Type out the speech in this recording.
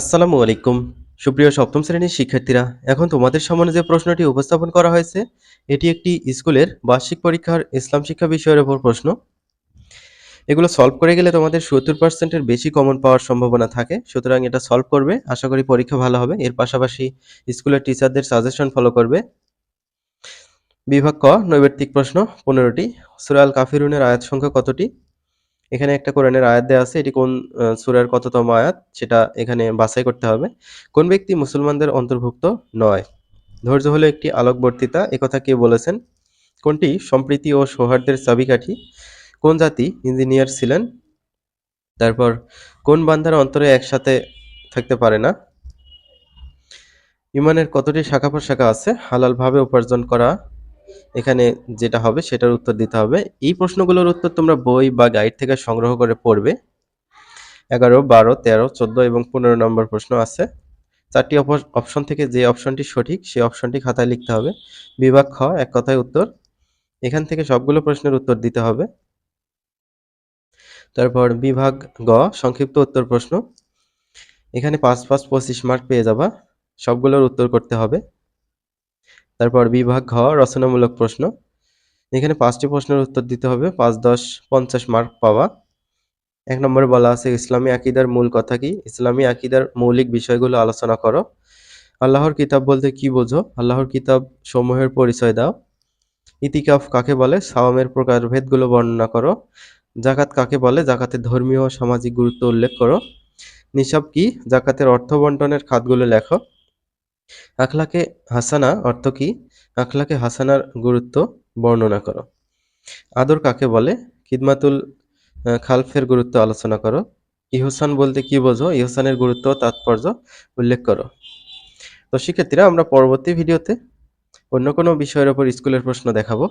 আসসালামু আলাইকুম। সুপ্রিয় সপ্তম শ্রেণির শিক্ষার্থীরা, এখন তোমাদের সামনে যে প্রশ্নটি উপস্থাপন করা হয়েছে, এটি একটি স্কুলের বার্ষিক পরীক্ষার ইসলাম শিক্ষা বিষয়ের উপর প্রশ্ন। এগুলো সলভ করে গেলে তোমাদের সত্তর পার্সেন্টের বেশি কমন পাওয়ার সম্ভাবনা থাকে, সুতরাং এটা সলভ করবে। আশা করি পরীক্ষা ভালো হবে। এর পাশাপাশি স্কুলের টিচারদের সাজেশন ফলো করবে। বিভাগ ক নৈবেত্তিক প্রশ্ন পনেরোটি। সুরাল কাফিরুনের আয়াত সংখ্যা কতটি? এখানে একটা কোরআনের আয়াত দেওয়া আছে, এটি কোন সুরার কততম আয়াত, সেটা এখানে বাছাই করতে হবে। কোন ব্যক্তি মুসলমানদের অন্তর্ভুক্ত নয়, ধৈর্য হলো একটি আলোকবর্তিতা একথা কে বলেছেন? কোনটি? সম্প্রীতি ও সৌহার্দ্যের চাবিকাঠি। কোন জাতি ইঞ্জিনিয়ার ছিলেন? তারপর, কোন বান্ধার অন্তরে একসাথে থাকতে পারে না? ইমানের কতটি শাখা প্রশাখা আছে? হালালভাবে উপার্জন করা এখানে যেটা হবে সেটার উত্তর দিতে হবে। এই প্রশ্নগুলোর উত্তর তোমরা বই বা গাইড থেকে সংগ্রহ করে পড়বে। এগারো, বারো, তেরো, চোদ্দ এবং পনেরো নম্বর প্রশ্ন আছে। চারটি অপ- অপশন থেকে যে অপশনটি সঠিক, সেই অপশনটি খাতায় লিখতে হবে। বিভাগ খ, এক কথায় উত্তর। এখান থেকে সবগুলো প্রশ্নের উত্তর দিতে হবে। তারপর বিভাগ গ, সংক্ষিপ্ত উত্তর প্রশ্ন। এখানে পাঁচ পাঁচ পঁচিশ মার্ক পেয়ে যাবা। সবগুলোর উত্তর করতে হবে। তারপর বিভাগ ঘ, রচনামূলক প্রশ্ন। এখানে পাঁচটি প্রশ্নের উত্তর দিতে হবে, পাঁচ, দশ, পঞ্চাশ মার্ক পাওয়া। এক নম্বরে বলা আছে, ইসলামী আকিদার মূল কথা কি? ইসলামী আকিদার মৌলিক বিষয়গুলো আলোচনা করো। আল্লাহর কিতাব বলতে কি বোঝো? আল্লাহর কিতাব সমূহের পরিচয় দাও। ইতিকাফ কাকে বলে? সাওয়ামের প্রকারভেদগুলো বর্ণনা করো। জাকাত কাকে বলে? জাকাতের ধর্মীয় ও সামাজিক গুরুত্ব উল্লেখ করো। নিসাব কি? জাকাতের অর্থ বন্টনের খাতগুলো লেখো। আখলাকে হাসানা অর্থ কি? আখলাকে হাসানার গুরুত্ব বর্ণনা করো। আদর কাকে বলে? খিদমাতুল খালফের গুরুত্ব আলোচনা করো। ইহসান বলতে কি বোঝো? ইহসানের গুরুত্ব তাৎপর্য উল্লেখ করো। তো শিক্ষার্থীরা, আমরা পরবর্তী ভিডিওতে অন্য কোনো বিষয়ের ওপর স্কুলের প্রশ্ন দেখাবো।